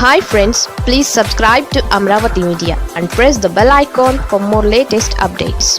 Hi friends please subscribe to Amaravati media and press the bell icon for more latest updates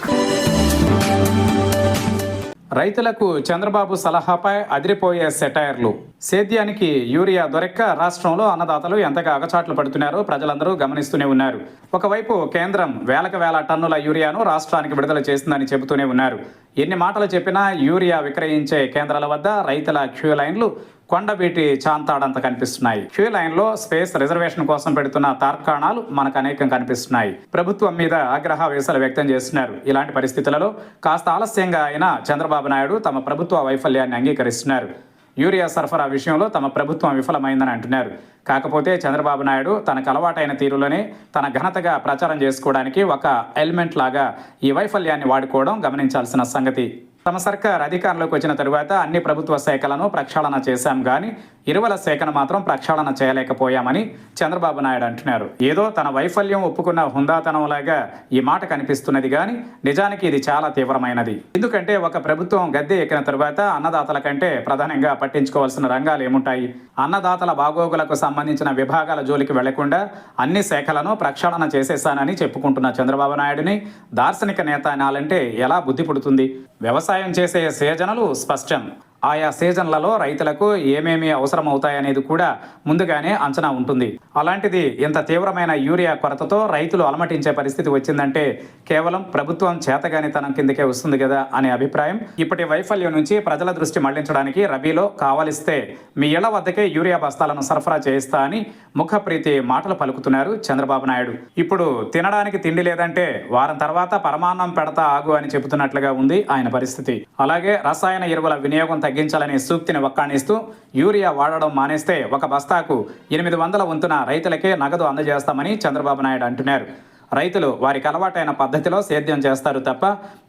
రైతులకు చంద్రబాబు సలహాపై అదిరిపోయే సెటైర్లు. సేద్యానికి urea దొరక్క రాష్ట్రంలో అన్నదాతలు ఎంతగా అగచాట్లు పడుతున్నారో ప్రజలందరూ గమనిస్తూనే ఉన్నారు. ఒకవైపు కేంద్రం వేలకు వేల టన్నుల యూరియాను రాష్ట్రానికి విడుదల చేస్తుందని చెబుతూనే ఉన్నారు. ఎన్ని మాటలు చెప్పినా యూరియా విక్రయించే కేంద్రాల వద్ద రైతుల క్యూ లైన్లు కొండబీటి చాంతాడంత కనిపిస్తున్నాయి. క్యూ లైన్లో స్పేస్ రిజర్వేషన్ కోసం పెడుతున్న తార్కాణాలు మనకు అనేకం కనిపిస్తున్నాయి. ప్రభుత్వం మీద ఆగ్రహావేశాలు వ్యక్తం చేస్తున్నారు. ఇలాంటి పరిస్థితులలో కాస్త ఆలస్యంగా అయినా చంద్రబాబు నాయుడు తమ ప్రభుత్వ వైఫల్యాన్ని అంగీకరిస్తున్నారు. యూరియా సరఫరా విషయంలో తమ ప్రభుత్వం విఫలమైందని అంటున్నారు. కాకపోతే చంద్రబాబు నాయుడు తనకు అలవాటైన తీరులోనే తన ఘనతగా ప్రచారం చేసుకోవడానికి ఒక ఎలిమెంట్ లాగా ఈ వైఫల్యాన్ని వాడుకోవడం గమనించాల్సిన సంగతి. తమ సర్కార్ అధికారంలోకి వచ్చిన తరువాత అన్ని ప్రభుత్వ శాఖలను ప్రక్షాళన చేశాం కానీ ఇరువల శాఖను మాత్రం ప్రక్షాళన చేయలేకపోయామని చంద్రబాబు నాయుడు అంటున్నారు. ఏదో తన వైఫల్యం ఒప్పుకున్న హుందాతనంలాగా ఈ మాట కనిపిస్తున్నది కానీ నిజానికి ఇది చాలా తీవ్రమైనది. ఎందుకంటే ఒక ప్రభుత్వం గద్దె ఎక్కిన తరువాత అన్నదాతల కంటే ప్రధానంగా పట్టించుకోవాల్సిన రంగాలు ఏముంటాయి? అన్నదాతల బాగోగులకు సంబంధించిన విభాగాల జోలికి వెళ్ళకుండా అన్ని శాఖలను ప్రక్షాళన చేసేశానని చెప్పుకుంటున్న చంద్రబాబు నాయుడిని దార్శనిక నేత అనాలంటే ఎలా బుద్ధి పుడుతుంది? వ్యవసాయం చేసే సీజనలు స్పష్టం. ఆయా సీజన్లలో రైతులకు ఏమేమి అవసరం అవుతాయనేది కూడా ముందుగానే అంచనా ఉంటుంది. అలాంటిది ఇంత తీవ్రమైన యూరియా కొరతతో రైతులు అలమటించే పరిస్థితి వచ్చిందంటే కేవలం ప్రభుత్వం చేతగానితనం కిందకే వస్తుంది కదా అనే అభిప్రాయం. ఇప్పటి వైఫల్యం నుంచి ప్రజల దృష్టి మళ్ళించడానికి రబీలో కావలిస్తే మీ ఇళ్ళ వద్దకే యూరియా బస్తాలను సరఫరా చేయిస్తా అని ముఖప్రీతి మాటలు పలుకుతున్నారు చంద్రబాబు నాయుడు. ఇప్పుడు తినడానికి తిండి లేదంటే వారం తర్వాత పరమాన్నం పెడతా ఆగు అని చెబుతున్నట్లుగా ఉంది ఆయన పరిస్థితి. అలాగే రసాయన ఎరువుల వినియోగం తగ్గించాలనే సూక్తిని ఒక్కాణిస్తూ యూరియా వాడడం మానేస్తే ఒక బస్తాకు ఎనిమిది వందల వంతున రైతులకే నగదు అందజేస్తామని చంద్రబాబు నాయుడు అంటున్నారు. రైతులు వారికి అలవాటైన పద్ధతిలో సేద్యం చేస్తారు తప్ప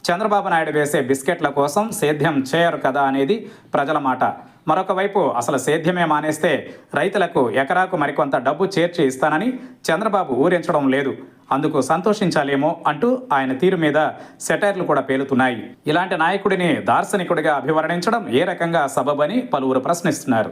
చంద్రబాబు నాయుడు వేసే బిస్కెట్ల కోసం సేద్యం చేయరు కదా అనేది ప్రజల మాట. మరొక వైపు అసలు సేద్యమే మానేస్తే రైతులకు ఎకరాకు మరికొంత డబ్బు చేర్చి ఇస్తానని చంద్రబాబు ఊరించడం లేదు. అందుకు సంతోషించాలేమో అంటూ ఆయన తీరు మీద సెటైర్లు కూడా పేలుతున్నాయి. ఇలాంటి నాయకుడిని దార్శనికుడిగా అభివర్ణించడం ఏ రకంగా సబబని పలువురు ప్రశ్నిస్తున్నారు.